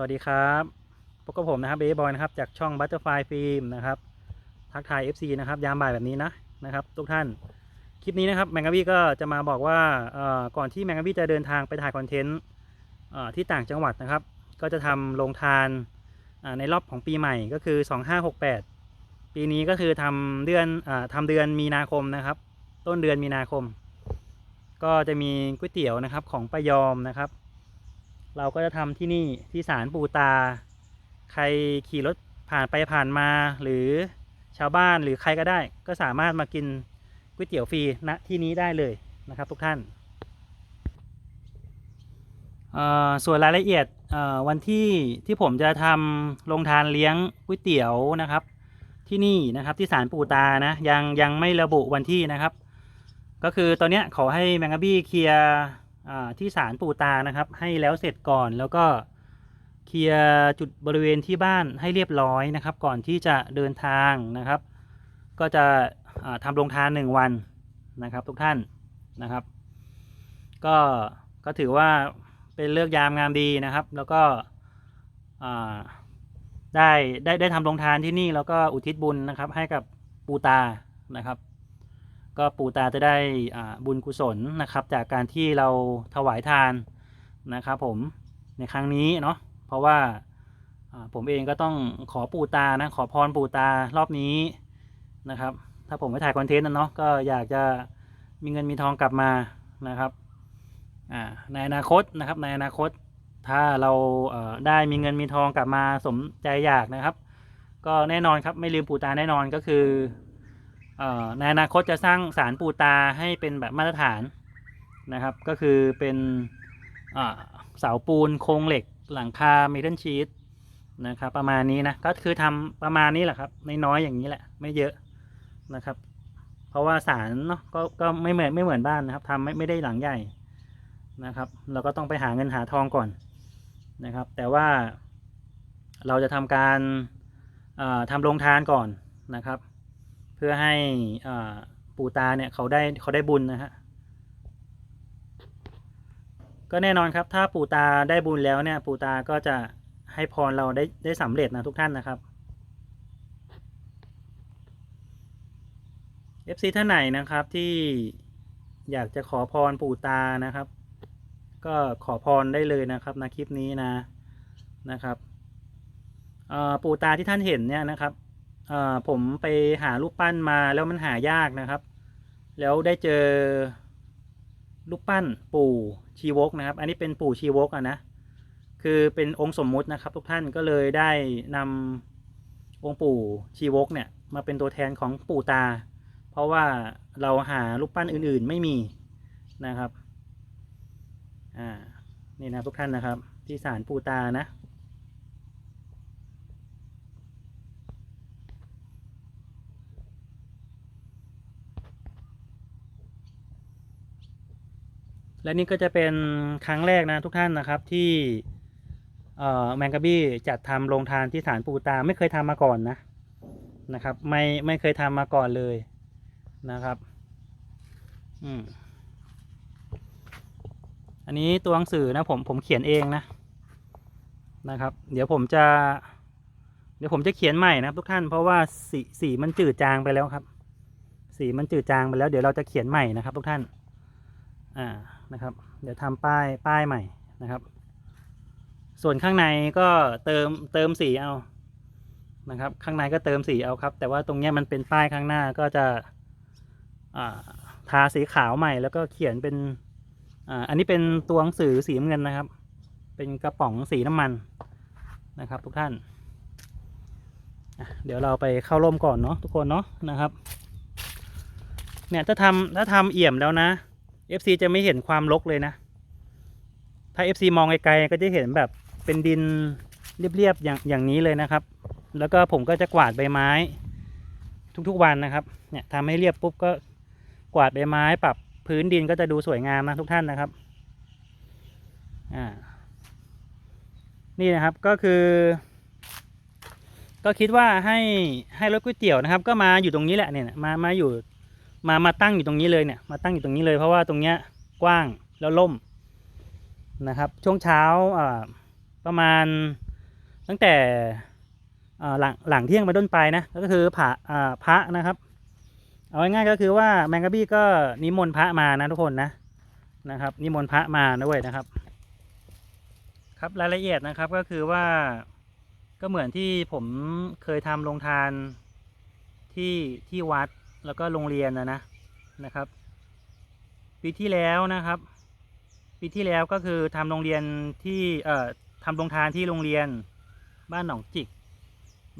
สวัสดีครับพบกับผมนะครับเบย์บอยนะครับจากช่อง Butterfly Film นะครับทักทาย FC นะครับยามบ่ายแบบนี้นะนะครับ ทุกท่านคลิปนี้นะครับแมงกะบี้ก็จะมาบอกว่าเอ่อก่อนที่แมงกะบี้จะเดินทางไปถ่ายคอนเทนต์เอ่อที่ต่างจังหวัดนะครับ ก็จะทำโรงทานอ่าในรอบของปีใหม่ก็คือ 2568 ปีนี้ก็คือทำเดือนอาทำเดือนมีนาคมนะครับ ต้นเดือนมีนาคม ก็จะมีก๋วยเตี๋ยวนะครับของป้ายอมนะครับ เราก็จะทำที่นี่ที่ศาลปูตา ใครขี่รถผ่านไปผ่านมาหรือชาวบ้านหรือใครก็ได้ ก็สามารถมากินก๋วยเตี๋ยวฟรีณที่นี้ได้เลยนะครับทุกท่านส่วนรายละเอียดวันที่ที่ผมจะทำโรงทานเลี้ยงก๋วยเตี๋ยวนะครับ ที่นี่นะครับที่ศาลปูตานะยังยังไม่ระบุวันที่นะครับ ก็คือตอนนี้ขอให้แมงกะบี้เคลียร์ ที่ศาลปู่ตานะครับ ให้แล้วเสร็จก่อนแล้วก็เคลียร์จุดบริเวณที่บ้านให้เรียบร้อยนะครับ ก่อนที่จะเดินทางนะครับ ก็จะอ่าทำโรงทานหนึ่งวันนะครับ ทุกท่านนะครับ ก็ก็ถือว่าเป็นเลือกยามงามดีนะครับ แล้วก็ได้ได้ได้ทำโรงทานที่นี่แล้วก็อุทิศบุญนะครับ ให้กับปูตานะครับ ก็ปู่ตาจะได้บุญกุศลนะครับ จากการที่เราถวายทานนะครับผมในครั้งนี้เนาะเพราะว่าผมเองก็ต้องขอปู่ตานะขอพรปู่ตารอบนี้นะครับ ถ้าผมไปถ่ายคอนเทนต์นะเนาะก็อยากจะมีเงินมีทองกลับมานะครับในอนาคตนะครับในอนาคตถ้าเราได้มีเงินมีทองกลับมาสมใจอยากนะครับ ก็แน่นอนครับไม่ลืมปู่ตาแน่นอนก็คือ ในอนาคตจะสร้างสารปูตาให้เป็นแบบมาตรฐานนะครับ ก็คือเป็นเสาปูนโครงเหล็กหลังคาเมทัลชีตนะครับประมาณนี้นะก็คือทำประมาณนี้แหละครับน้อยๆอย่างนี้แหละไม่เยอะนะครับ เพราะว่าสารเนาะก็ก็ไม่เหมือนไม่เหมือนบ้านนะครับทำไม่ไม่ได้หลังใหญ่นะครับ เราก็ต้องไปหาเงินหาทองก่อนนะครับ แต่ว่าเราจะทำการเอ่อทำโรงทานก่อนนะครับ เพื่อให้อปู่ตาเนี่ยเขาได้เขาได้บุญนะฮะก็แน่นอนครับ ถ้าปู่ตาได้บุญแล้วเนี่ยปู่ตาก็จะให้พรเราได้ได้สำเร็จนะทุกท่านนะครับ FC ท่านไหนนะครับที่อยากจะขอพรปู่ตานะครับ ก็ขอพรได้เลยนะครับในคลิปนี้นะนะครับปู่ตาที่ท่านเห็นเนี่ยนะครับ ผมไปหารูปปั้นมาแล้วมันหายากนะครับ แล้วได้เจอรูปปั้นปู่ชีวกนะครับ อันนี้เป็นปู่ชีวกอะนะ คือเป็นองค์สมมุตินะครับ ทุกท่านก็เลยได้นำองค์ปู่ชีวกเนี่ยมาเป็นตัวแทนของปู่ตา เพราะว่าเราหารูปปั้นอื่นๆไม่มีนะครับ อ่า นี่นะทุกท่านนะครับ ที่ศาลปู่ตานะ และนี่ก็จะเป็นครั้งแรกนะทุกท่านนะครับที่เอ่อแมงกะบี้จัดทำโรงทานที่ศาลปูตาไม่เคยทำมาก่อนนะนะครับ ไม่ไม่เคยทำมาก่อนเลยนะครับอืมอันนี้ตัวหนังสือนะผมผมเขียนเองนะนะครับ เดี๋ยวผมจะ เดี๋ยวผมจะเขียนใหม่นะครับ ทุกท่านเพราะว่าสีสีมันจืดจางไปแล้วครับ สีมันจืดจางไปแล้วเดี๋ยวเราจะเขียนใหม่นะครับ ทุกท่านอ่า นะครับ เดี๋ยวทำป้ายป้ายใหม่นะครับ ส่วนข้างในก็เติมเติมสีเอานะครับ ข้างในก็เติมสีเอาครับ แต่ว่าตรงนี้มันเป็นป้ายข้างหน้าก็จะทาสีขาวใหม่ แล้วก็เขียนเป็นอ,อันนี้เป็นตัวหนังสือสีเงินนะครับ เป็นกระป๋องสีน้ำมันนะครับ ทุกท่าน เดี๋ยวเราไปเข้าร่มก่อนเนาะทุกคนเนาะนะครับ เนี่ยถ้าทำถ้าทำเอี่ยมแล้วนะ FC จะไม่เห็นความรกเลยนะ ถ้า FC มองไกลๆก็จะเห็นแบบเป็นดินเรียบๆอย่างอย่างนี้เลยนะครับ แล้วก็ผมก็จะกวาดใบไม้ ทุกๆวันนะครับ เนี่ยทำให้เรียบปุ๊บก็กวาดใบไม้ปรับพื้นดินก็จะดูสวยงามนะทุกท่านนะครับ อ่า นี่นะครับก็คือ ก็คิดว่าให้ให้รถก๋วยเตี๋ยวนะครับ ก็มาอยู่ตรงนี้แหละเนี่ยมามาอยู่ มามาตั้งอยู่ตรงนี้เลยเนี่ยมาตั้งอยู่ตรงนี้เลยเพราะว่าตรงเนี้ยกว้างแล้วล่มนะครับช่วงเช้าประมาณตั้งแต่หลังหลังเที่ยงไปต้นไปนะก็คือพระอ่าพระนะครับ เอาง่ายๆก็คือว่าแมงกะบี้ก็นิมนต์พระมานะทุกคนนะนะครับ นิมนต์พระมาด้วยนะครับ ครับรายละเอียดนะครับก็คือว่าก็เหมือนที่ผมเคยทำโรงทานที่ที่วัด แล้วก็โรงเรียนนะนะนะครับ ปีที่แล้วนะครับ ปีที่แล้วก็คือทำโรงเรียนที่เอ่อทำโรงทานที่โรงเรียนบ้านหนองจิก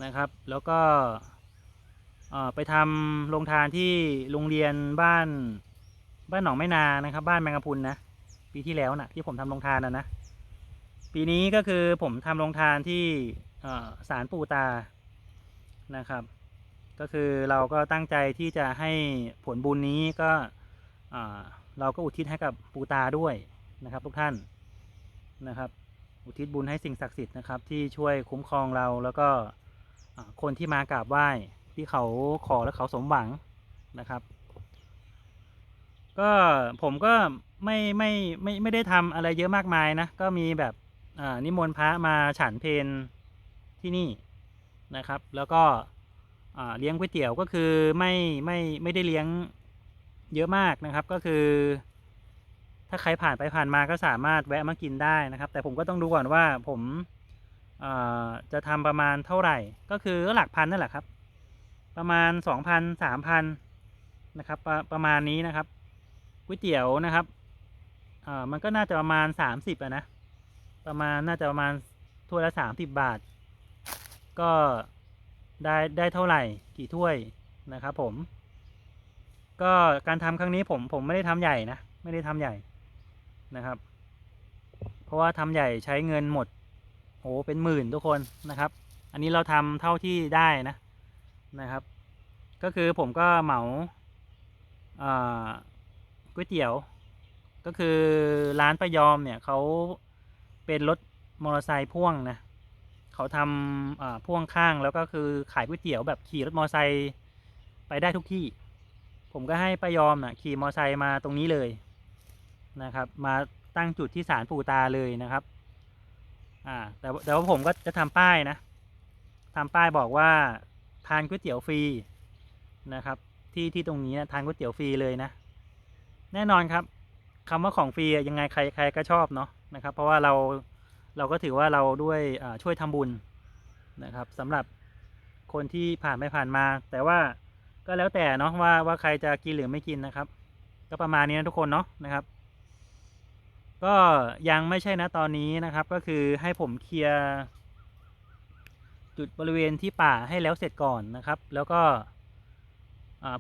นะครับ แล้วก็เอ่อไปทำโรงทานที่โรงเรียนบ้านบ้านหนองแม่นานะครับ บ้านแมงกะพุนนะปีที่แล้วนะที่ผมทำโรงทานนะนะปีนี้ก็คือผมทำโรงทานที่เอ่อศาลปู่ตานะครับ ก็คือเราก็ตั้งใจที่จะให้ผลบุญนี้ก็เราก็อุทิศให้กับปูตาด้วยนะครับ ทุกท่านนะครับ อุทิศบุญให้สิ่งศักดิ์สิทธิ์นะครับที่ช่วยคุ้มครองเราแล้วก็คนที่มากราบไหว้ที่เขาขอและเขาสมหวังนะครับ ก็ผมก็ไม่ไม่ไม่ไม่ได้ทำอะไรเยอะมากมายนะก็มีแบบนิมนต์พระมาฉันเพลที่นี่นะครับ แล้วก็ เลี้ยงก๋วยเตี๋ยวก็คือไม่ไม่ไม่ได้เลี้ยงเยอะมากนะครับ ก็คือ ถ้าใครผ่านไปผ่านมาก็สามารถแวะมากินได้นะครับ แต่ผมก็ต้องดูก่อนว่าผมาจะทำประมาณเท่าไหร่ ก็คือหลักพันนั่นแหละครับ ประมาณสองพันสามพันนะครับประประมาณนี้นะครับก๋วยเตี๋ยวนะครับมันก็น่าจะประมาณสามสิบนะประมาณน่าจะประมาณถ้วยละสามสิบบาท ก็ ได้ได้เท่าไหร่กี่ถ้วยนะครับผม ก็การทำครั้งนี้ผมผมไม่ได้ทำใหญ่นะ ไม่ได้ทำใหญ่นะครับ เพราะว่าทำใหญ่ใช้เงินหมดโอ้เป็นหมื่นทุกคนนะครับ อันนี้เราทำเท่าที่ได้นะนะครับ ก็คือผมก็เหมาอ่าก๋วยเตี๋ยว ก็คือร้านประยอมเนี่ยเขาเป็นรถมอเตอร์ไซค์พ่วงนะ เขาทำพ่วงข้างแล้วก็คือขายก๋วยเตี๋ยวแบบขี่รถมอเตอร์ไซค์ไปได้ทุกที่ ผมก็ให้ประยอมนะขี่มอเตอร์ไซค์มาตรงนี้เลยนะครับ มาตั้งจุดที่ศาลปู่ตาเลยนะครับอ่าแต่แต่ว่าผมก็จะทำป้ายนะทำป้ายบอกว่าทานก๋วยเตี๋ยวฟรีนะครับ ที่ที่ตรงนี้นะทานก๋วยเตี๋ยวฟรีเลยนะ แน่นอนครับคำว่าของฟรียังไงใครใครก็ชอบเนาะนะครับ เพราะว่าเรา เราก็ถือว่าเราด้วยช่วยทำบุญนะครับสำหรับคนที่ผ่านไม่ผ่านมา แต่ว่าก็แล้วแต่เนาะว่าว่าใครจะกินหรือไม่กินนะครับ ก็ประมาณนี้นะทุกคนเนาะนะครับ ก็ยังไม่ใช่นะตอนนี้นะครับ ก็คือให้ผมเคลียร์จุดบริเวณที่ป่าให้แล้วเสร็จก่อนนะครับ แล้วก็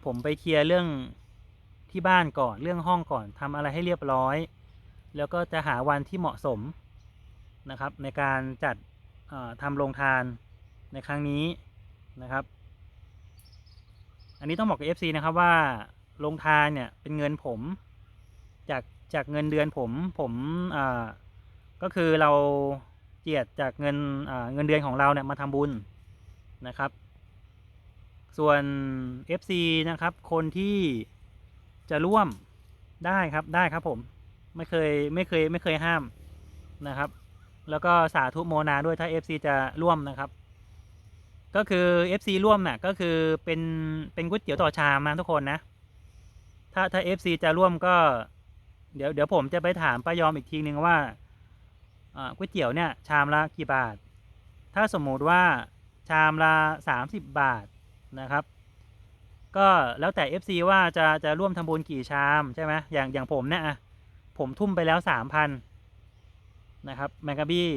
ผมไปเคลียร์เรื่องที่บ้านก่อนเรื่องห้องก่อนทำอะไรให้เรียบร้อย แล้วก็จะหาวันที่เหมาะสม นะครับในการจัดทำโรงทานในครั้งนี้นะครับ อันนี้ต้องบอกกับ FC นะครับว่าโรงทานเนี่ยเป็นเงินผมจากจากเงินเดือนผมผมก็คือเราเจียดจากเงินเงินเดือนของเราเนี่ยมาทำบุญนะครับ ส่วน FC นะครับ คนที่จะร่วมได้ครับได้ครับผมไม่เคยไม่เคยไม่เคยห้ามนะครับ แล้วก็สาธุโมนาด้วยถ้า FC จะร่วมนะครับ ก็คือ FC ร่วมน่ะก็คือเป็นเป็นก๋วยเตี๋ยวต่อชามนะทุกคนนะ ถ้าถ้า FC จะร่วมก็ เดี๋ยวเดี๋ยวผมจะไปถามป้ายอมอีกทีนึงว่าอ่าก๋วยเตี๋ยวเนี่ยชามละกี่บาท ถ้าสมมุติว่าชามละสามสิบบาทนะครับ ก็แล้วแต่ FC ว่าจะจะร่วมทำบุญกี่ชามใช่ไหมอย่างอย่างผมเนี่ยอะผมทุ่มไปแล้วสามพั นะครับแมงกะบี้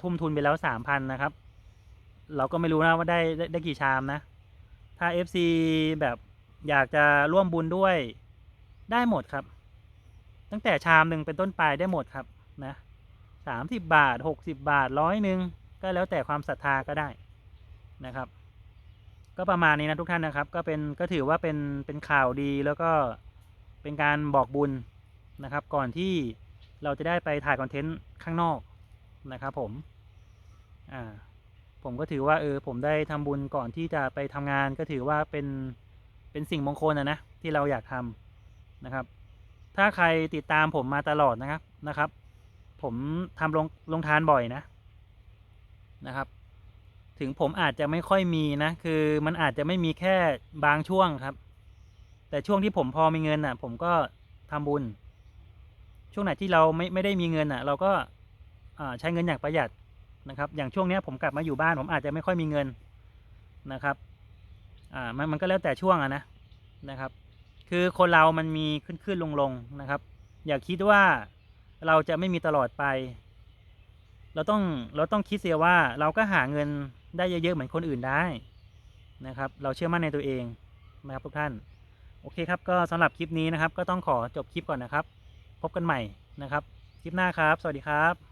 ทุ่มทุนไปแล้วสามพันนะครับ เราก็ไม่รู้นะว่าได้ได้ได้กี่ชามนะ ถ้า FC แบบอยากจะร่วมบุญด้วยได้หมดครับ ตั้งแต่ชามหนึ่งเป็นต้นไปได้หมดครับนะสามสิบบาทหกสิบบาทร้อยหนึ่งก็แล้วแต่ความศรัทธาก็ได้นะครับ ก็ประมาณนี้นะทุกท่านนะครับ ก็เป็นก็ถือว่าเป็นเป็นข่าวดีแล้วก็เป็นการบอกบุญนะครับ ก่อนที่ เราจะได้ไปถ่ายคอนเทนต์ข้างนอกนะครับผมอ่าผมก็ถือว่าเออผมได้ทำบุญก่อนที่จะไปทำงานก็ถือว่าเป็นเป็นสิ่งมงคลนะนะที่เราอยากทำนะครับ ถ้าใครติดตามผมมาตลอดนะครับนะครับ ผมทำลงลงทานบ่อยนะนะครับ ถึงผมอาจจะไม่ค่อยมีนะ คือมันอาจจะไม่มีแค่บางช่วงครับ แต่ช่วงที่ผมพอมีเงินอะ ผมก็ทำบุญ ช่วงไหนที่เราไม่ไม่ได้มีเงินอะ เราก็าใช้เงินอย่างประหยัดนะครับ อย่างช่วงนี้ผมกลับมาอยู่บ้านผมอาจจะไม่ค่อยมีเงินนะครับอ่ามันมันก็แล้วแต่ช่วงอะนะนะครับ คือคนเรามันมีขึ้นขึ้นลงลงนะครับ อย่าคิดว่าเราจะไม่มีตลอดไป เราต้องเราต้องคิดเสียว่าเราก็หาเงินได้เยอะๆเหมือนคนอื่นได้นะครับ เราเชื่อมั่นในตัวเองนะครับทุกท่าน โอเคครับก็สำหรับคลิปนี้นะครับ ก็ต้องขอจบคลิปก่อนนะครับ พบกันใหม่นะครับ คลิปหน้าครับ สวัสดีครับ